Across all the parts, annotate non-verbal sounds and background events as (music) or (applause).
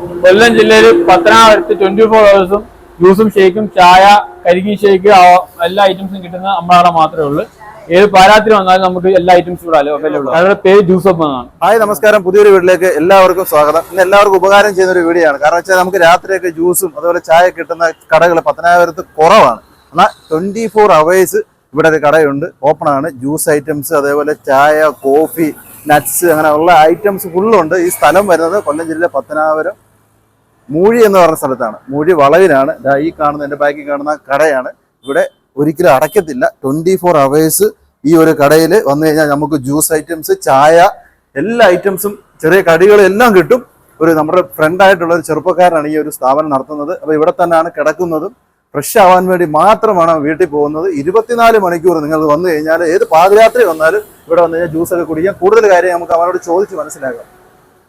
കൊല്ലം ജില്ലയിൽ പത്തനാപുരത്ത് twenty four ഹവേഴ്സും ജ്യൂസും ഷേക്കും ചായ കരികി ഷേക്ക് എല്ലാ ഐറ്റംസും കിട്ടുന്ന നമ്മളവിടെ മാത്രമേ ഉള്ളൂ. ഏത് പാരാത്തിൽ വന്നാലും നമുക്ക് എല്ലാ ഐറ്റംസും ഇവിടെ അവൈലബിൾ അവരുടെ പേര് ജ്യൂസ് അപ്പ് എന്നാണ്. ഹായ് നമസ്കാരം. പുതിയൊരു വീട്ടിലേക്ക് എല്ലാവർക്കും സ്വാഗതം. ഇന്ന് എല്ലാവർക്കും ഉപകാരം ചെയ്യുന്ന ഒരു വീഡിയോ ആണ്. കാരണം വെച്ചാൽ നമുക്ക് രാത്രിയൊക്കെ ജ്യൂസും അതുപോലെ ചായ കിട്ടുന്ന കടകൾ പത്തനാപുരത്ത് കുറവാണ്. എന്നാൽ ട്വന്റി ഫോർ അവേഴ്സ് ഇവിടെ ഒരു കടയുണ്ട്. ഓപ്പൺ ആണ്. ജ്യൂസ് ഐറ്റംസ് അതേപോലെ ചായ കോഫി നട്ട്സ് അങ്ങനെ ഉള്ള ഐറ്റംസ് ഫുള്ളുണ്ട് ഈ സ്ഥലം വരുന്നത് കൊല്ലം ജില്ലയിലെ പത്തനാപുരം മൂഴി എന്ന് പറഞ്ഞ സ്ഥലത്താണ്. മൂഴി വളവിലാണ്. ഈ കാണുന്ന എന്റെ ബാക്കിൽ കാണുന്ന കടയാണ്. ഇവിടെ ഒരിക്കലും അടയ്ക്കത്തില്ല. ട്വന്റി ഫോർ അവേഴ്സ് ഈ ഒരു കടയിൽ വന്നു കഴിഞ്ഞാൽ നമുക്ക് ജ്യൂസ് ഐറ്റംസ് ചായ എല്ലാ ഐറ്റംസും ചെറിയ കടികളും എല്ലാം കിട്ടും. ഒരു നമ്മുടെ ഫ്രണ്ട് ആയിട്ടുള്ള ഒരു ചെറുപ്പക്കാരനാണ് ഈ ഒരു സ്ഥാപനം നടത്തുന്നത്. അപ്പോൾ ഇവിടെ തന്നെയാണ് കിടക്കുന്നതും. ഫ്രഷ് ആവാൻ വേണ്ടി മാത്രമാണ് വീട്ടിൽ പോകുന്നത്. ഇരുപത്തിനാല് മണിക്കൂർ നിങ്ങൾ വന്നു കഴിഞ്ഞാൽ ഏത് പാതിരാത്രി വന്നാലും ഇവിടെ വന്നു കഴിഞ്ഞാൽ ജ്യൂസൊക്കെ കുടിക്കാം. കൂടുതൽ കാര്യം നമുക്ക് അവരോട് ചോദിച്ച് മനസ്സിലാക്കാം.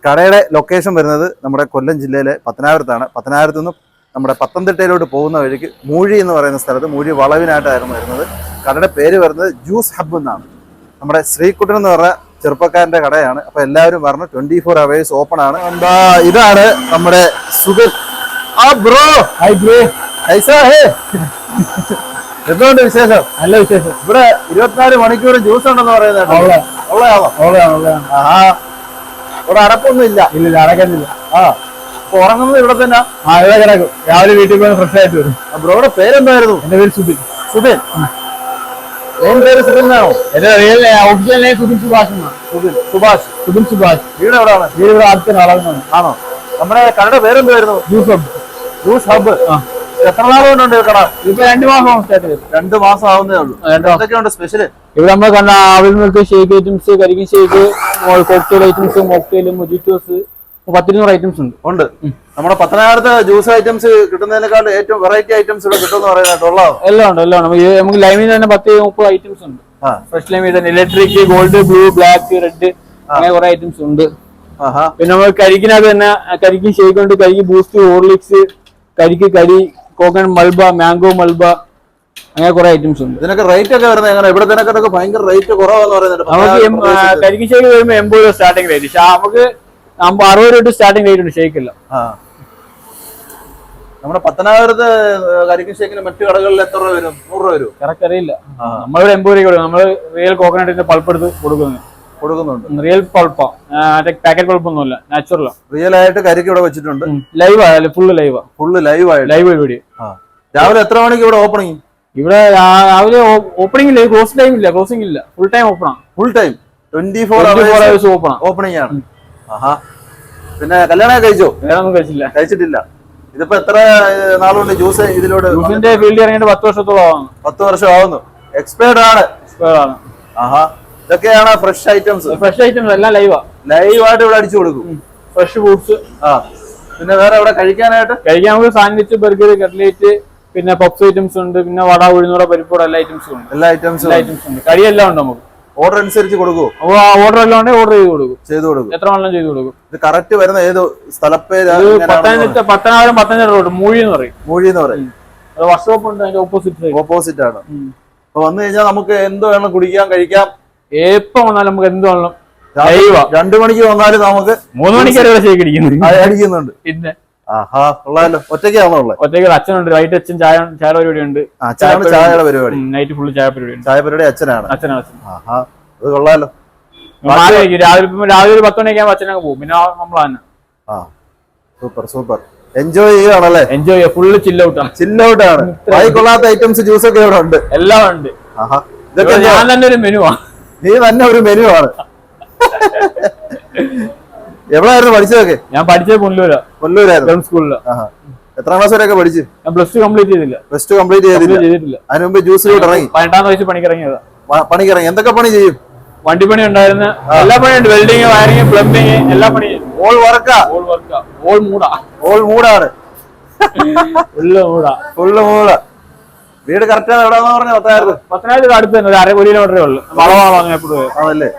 കടയുടെ ലൊക്കേഷൻ വരുന്നത് നമ്മുടെ കൊല്ലം ജില്ലയിലെ പത്തനാപുരത്താണ്. പത്തനാപുരത്ത് നിന്ന് നമ്മുടെ പത്തനംതിട്ടയിലോട്ട് പോകുന്ന വഴിക്ക് മൂഴി എന്ന് പറയുന്ന സ്ഥലത്ത് മൂഴി വളവിനായിട്ടായിരുന്നു വരുന്നത്. കടയുടെ പേര് വരുന്നത് ജ്യൂസ് ഹബ് എന്നാണ്. നമ്മുടെ ശ്രീകുട്ടൻ എന്ന് പറഞ്ഞ ചെറുപ്പക്കാരന്റെ കടയാണ്. അപ്പോൾ എല്ലാവരും പറഞ്ഞു ട്വന്റി ഫോർ അവേഴ്സ് ഓപ്പൺ ആണ്. എന്താ ഇതാണ് നമ്മുടെ സുഖൻ ആ ബ്രോ ഹൈ ബ്രോ ഐസാ ഹേ എന്തുകൊണ്ട് വിശേഷം? നല്ല വിശേഷം. ഇവിടെ ഇരുപത്തിനാല് മണിക്കൂർ ജ്യൂസ് ഉണ്ടെന്ന് പറയുന്നത് ഇവിടെ അടപ്പൊന്നും ഇല്ല. ഇല്ല അടക്കുന്നില്ല ആ ഉറങ്ങുന്നത് ഇവിടെ തന്നെ. ആ ഇവിടെ കിടക്കും. രാവിലെ വീട്ടിൽ പോയി ഫ്രഷ് ആയിട്ട് വരും. ബ്രോയുടെ പേരെന്തായിരുന്നു? എന്റെ പേര് സുബിൻ. സുബിൻ. പേര് സുബിൻ എന്നാണോ? എന്റെ real official name Subin Subhash എന്നാണ്. സുബിൻ സുഭാഷ്. സുബിൻ സുഭാഷ്. വീട് എവിടെയാണ്? വീട് ഇവിടെ അടുത്ത അളവുന്നതാണ് ആണോ? നമ്മുടെ കടയുടെ പേരെന്തായിരുന്നു? Juice hub. ജ്യൂസ് ഹബ്ബ് എത്ര നാൾ കൊണ്ടുണ്ട് കട? ഇപ്പൊ രണ്ട് മാസം രണ്ട് മാസം ആവുന്നേ ഉള്ളൂ. എന്തൊക്കെയുണ്ട് സ്പെഷ്യൽ ഇവിടെ നമ്മൾ കണ്ട ആവിൽ milk shake items കരിക്കും shake cocktail items mocktail mojitos പത്തിരുന്നൂറ് ഐറ്റംസ് ഉണ്ട്. ഉണ്ട്. നമ്മുടെ പത്തനാപുരത്ത് ജ്യൂസ് ഐറ്റംസ് കിട്ടുന്നതിനേക്കാൾ ഏറ്റവും വെറൈറ്റി ഐറ്റംസ് ഇവിടെ കിട്ടുമെന്ന് പറയുന്നത് എല്ലാം ഉണ്ട് എല്ലാം ഉണ്ട്. നമുക്ക് ലൈമിന് തന്നെ പത്ത് മുപ്പത് ഐറ്റംസ് ഉണ്ട്. ഫ്രഷ് ലൈമിൽ തന്നെ. Electric gold blue black red അങ്ങനെ കുറെ ഐറ്റംസ് ഉണ്ട്. പിന്നെ നമ്മൾ കരിക്കിനകത്ത് തന്നെ കരിക്ക് ഷേക്ക് ഉണ്ട്. കരിക്ക് ബൂസ്റ്റ് ഹോർലിക്സ് കരിക്ക് കരി കോക്കനട്ട് മൽബ മാംഗോ മൽബ അങ്ങനെ കുറെ ഐറ്റംസ് ഉണ്ട്. ഇതിനൊക്കെ റേറ്റ് ഒക്കെ വരുന്നത് എങ്ങനെ ഇവിടെ തന്നെ ഭയങ്കര റേറ്റ് കുറവാന്ന് പറയുന്നുണ്ട്. കരിക്ക് ഷേക്ക് വരുമ്പോൾ എൺപത് രൂപ സ്റ്റാർട്ടിംഗ് റേറ്റ് പക്ഷെ നമുക്ക് അറുപത് രൂപ സ്റ്റാർട്ടിംഗ് റേറ്റ് ഉണ്ട് ഷേക്കില്ല. നമ്മുടെ പത്തനാപുരത്ത് കരിക്കും ഷേക്കിന് മറ്റു കടകളിൽ എത്ര രൂപ വരും? നൂറ് രൂപ വരും. കറക്റ്റ് അറിയില്ല. നമ്മളിവിടെ എൺപത് രൂപ കൊടുക്കും. നമ്മൾ റിയൽ കോക്കനട്ടിന്റെ പൾപ്പ് എടുത്ത് കൊടുക്കുന്നത് കൊടുക്കുന്നുണ്ട്. റിയൽ പൾപ്പാ പാക്കറ്റ് പൾപ്പൊന്നുമില്ല നാച്ചുറലാ റിയൽ ആയിട്ട് കരിക്ക് ഇവിടെ വെച്ചിട്ടുണ്ട്. ലൈവ് ആയാലും ഫുള്ള് ലൈവാ ഫുള്ള് ലൈവ് ആയിട്ട്. ലൈവ് പരിപാടി. രാവിലെ എത്ര മണിക്ക് ഇവിടെ ഓപ്പണിങ് ഇവിടെ രാവിലെ ഓപ്പണിംഗ് ഇല്ല ക്ലോസ് ടൈം ഇല്ല ക്ലോസിംഗ് ഇല്ല. ഫുൾ ടൈം ഓപ്പൺ ആണ്. Full time twenty four hours open ആണ്. ഓപ്പണിംഗ് ആണ്. ആഹാ. പിന്നെ കല്യാണം കഴിച്ചോ? കല്യാണം കഴിച്ചില്ല. കഴിച്ചിട്ടില്ല. ഇതിപ്പോ എത്ര നാളുകൊണ്ട് ജ്യൂസ് ഇതിലൂടെ ജ്യൂസിന്റെ ഫീൽഡ് ഇറങ്ങിയിട്ട് പത്ത് വർഷത്തോളം ആവുന്നു. പത്ത് വർഷം ആവുന്നു എക്സ്പയർഡ് ആണ്. എക്സ്പയർഡ് ആണ്. ആഹാ. ഇതൊക്കെയാണ് ഫ്രഷ് ഐറ്റംസ് ഫ്രഷ് ഐറ്റംസ് എല്ലാം ലൈവാ ലൈവ് ആയിട്ട് ഇവിടെ അടിച്ചു കൊടുക്കും. ഫ്രഷ് ഫ്രൂട്ട്സ് ആ. പിന്നെ വേറെ ഇവിടെ കഴിക്കാനായിട്ട്? കഴിക്കാൻ നമുക്ക് സാൻഡ്വിച്ച് ബർഗർ കട്ട്ലേറ്റ് പിന്നെ പപ്സ് ഐറ്റംസ് ഉണ്ട് പിന്നെ വട ഉഴുന്നൂട പരിപ്പോടെ എല്ലാ ഐറ്റംസും ഉണ്ട്. എല്ലാ ഐറ്റംസും എല്ലാ ഐറ്റംസും ഉണ്ട്. എല്ലാം ഉണ്ട് നമുക്ക്. ഓർഡർ അനുസരിച്ച് ആ ഓർഡർ എല്ലാം ഉണ്ടെങ്കിൽ ഓർഡർ ചെയ്ത് കൊടുക്കും. ചെയ്ത് കൊടുക്കും. എത്ര വേണം ചെയ്ത് കൊടുക്കും. ഇത് കറക്റ്റ് വരുന്ന ഏത് സ്ഥലപ്പേര് പത്തനംതിട്ട പത്തനാപുരം പത്തനംതിട്ട റോഡ് മൂഴി എന്ന് പറയും. മൂഴി എന്ന് പറയും. അത് വർക്ക്ഷോപ്പ് ഉണ്ട് അതിന്റെ ഓപ്പോസിറ്റ് ഓപ്പോസിറ്റ് ആണ്. അപ്പൊ വന്നു കഴിഞ്ഞാൽ നമുക്ക് എന്ത് വേണം കുടിക്കാം കഴിക്കാം? എപ്പം വന്നാലും നമുക്ക് എന്ത് വേണം? രണ്ടു മണിക്ക് വന്നാലും നമുക്ക് മൂന്ന് മണിക്ക് അടിക്കുന്നുണ്ട്. പിന്നെ ഒറ്റയ്ക്കാണോ ഉള്ളത് ഒറ്റയ്ക്ക് അച്ഛനുണ്ട്. വൈകിട്ട് അച്ഛൻ ചായ ചായ പരിപാടി ഉണ്ട് അച്ഛനാണ് ചായയുടെ പരിപാടി. നൈറ്റ് ഫുള്ള് ചായ പരിപാടി ചായ പരിപാടി അച്ഛനാണ്. അച്ഛനാണ് അച്ഛൻ. ആഹാ അത് കൊള്ളാലോ. രാവിലെ രാവിലെ ഒരു പത്ത് മണിയൊക്കെ അച്ഛനൊക്കെ പോകും. പിന്നെ നമ്മളാണ് തന്നെ. ആ സൂപ്പർ സൂപ്പർ എൻജോയ് ചെയ്യുകയാണല്ലേ എൻജോയ് ചെയ്യുക. ഫുള്ള് ചില്ലൗട്ടാണ് ചില്ലൗട്ടാണ് വായി കൊള്ളാത്ത ഐറ്റംസ് ജ്യൂസ് ഒക്കെ ഇവിടെ ഉണ്ട്. എല്ലാം ഉണ്ട്. ഇതൊക്കെ ഞാൻ തന്നെ ഒരു മെനുവാ നീ തന്നെ ഒരു മെനു ആണ്. (laughs) എവിടെയായിരുന്നു പഠിച്ചതൊക്കെ? ഞാൻ പഠിച്ചത് പൊന്നൂരാ ഗവൺമെന്റ് സ്കൂളിൽ. എത്രാം ക്ലാസ് വരെയൊക്കെ പഠിച്ച്? ഞാൻ പ്ലസ് ടു കംപ്ലീറ്റ് ചെയ്തില്ല. പ്ലസ് ടു കംപ്ലീറ്റ് ചെയ്തില്ല. അതിന് മുമ്പ് ജ്യൂസ് ഇറങ്ങി. പതിനെട്ടാം വയസ്സ് പണിക്കിറങ്ങിയതാ. പണിക്കിറങ്ങി. എന്തൊക്കെ പണി ചെയ്യും? വണ്ടിപ്പണി ഉണ്ടായിരുന്ന. എല്ലാ പണിയുണ്ട് വെൽഡിങ് വയറിങ് പ്ലംബിങ് എല്ലാ പണിയും. ഓൾ വർക്കാ ഓൾ വർക്കാ ഓൾ മൂടാ. ഓൾ മൂടാണ്. ഫുള്ള് മൂടാ. Full mood. വീട് കറക്റ്റ് എവിടെയാന്ന് പറഞ്ഞു? പത്തായിരത്ത് പത്തനായിരത്തി അടുത്ത് തന്നെ. ഒരു അര കിലോമീറ്ററേ ഉള്ളു. വളവാണോ എപ്പോഴും. ആണല്ലേ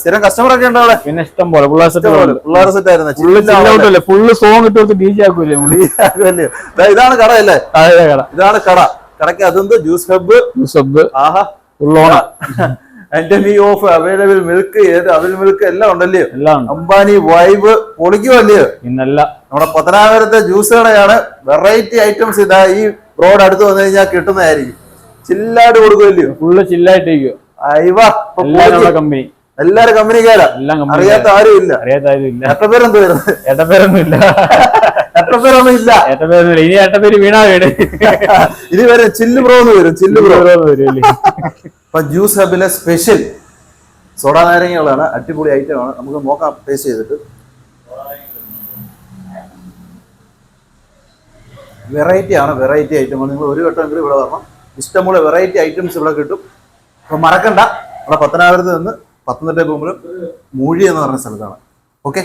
സ്ഥിരം കസ്റ്റമർ ഒക്കെ ഉണ്ടോ അവിടെ? പിന്നെ ഇഷ്ടം പോലെ പിള്ളേർ സെറ്റ് പോലെ പിള്ളേർ സെറ്റ് ആയിരുന്നു. ഫുള്ള് ചില്ലൗട്ടല്ലേ ഫുള്ള് സോങ് ഇട്ട് കൊടുത്ത് ഡി ജെ ആക്കൂലേ നമ്മൾ? (laughs) ഇതാണ് കട. അല്ലേ ഇതാണ് കട. കടക്ക് അതെന്ത്? ജ്യൂസ് ഹബ്ബ് സബ് ആഹാ. ഫുള്ളോണ ഓഫ് അവൈലബിൾ മിൽക്ക് അവിൽ മിൽക്ക് എല്ലാം ഉണ്ടല്ലയോ എല്ലാം ഉണ്ട്. അംബാനി വൈബ് പൊളിക്കുമല്ലയോ ഇന്നല്ല നമ്മുടെ പത്തനാപുരത്തെ ജ്യൂസ് കടയാണ്. വെറൈറ്റി ഐറ്റംസ് ഇതാ ഈ റോഡ് അടുത്ത് വന്നു കഴിഞ്ഞാൽ കിട്ടുന്നതായിരിക്കും. ചില്ലായിട്ട് കൊടുക്കുമല്ലയോ ഫുള്ള് ചില്ലായിട്ടേക്കോ അയവ കമ്പനി എല്ലാരും കമ്പനിക്കാരാ എല്ലാം അറിയാത്ത ആരും ഇല്ല. അറിയാത്താരും ഇല്ല. എട്ടപ്പേരൊന്നും വരുന്നത് ഏട്ടപ്പേരൊന്നും ഇല്ല. എട്ടപ്പേരൊന്നും ഇല്ല. ഏട്ടപ്പേരൊന്നും ഇല്ല. ഇനി ഏട്ടപ്പേര് വീണാ വീട് ഇനി വരും ചില്ല് ബ്രോ എന്ന് വരും ചില്ല് ബ്രോ. വരും അപ്പൊ ജ്യൂസ് ഹബിലെ സ്പെഷ്യൽ സോഡ നാരങ്ങകളാണ്. അടിപൊളി ഐറ്റം ആണ് നമുക്ക് നോക്കാം ടേസ്റ്റ് ചെയ്തിട്ട്. വെറൈറ്റി ആണ് വെറൈറ്റി ഐറ്റം നിങ്ങൾ ഒരു വട്ടമെങ്കിലും ഇവിടെ വരണം. ഇഷ്ടംപോലെ വെറൈറ്റി ഐറ്റംസ് ഇവിടെ കിട്ടും. അപ്പൊ മറക്കണ്ട. നമ്മുടെ പത്തനാപുരത്ത് നിന്ന് പത്തനംതിട്ട പോകുമ്പോഴും മൂഴി എന്ന് പറഞ്ഞ സ്ഥലത്താണ്. ഓക്കെ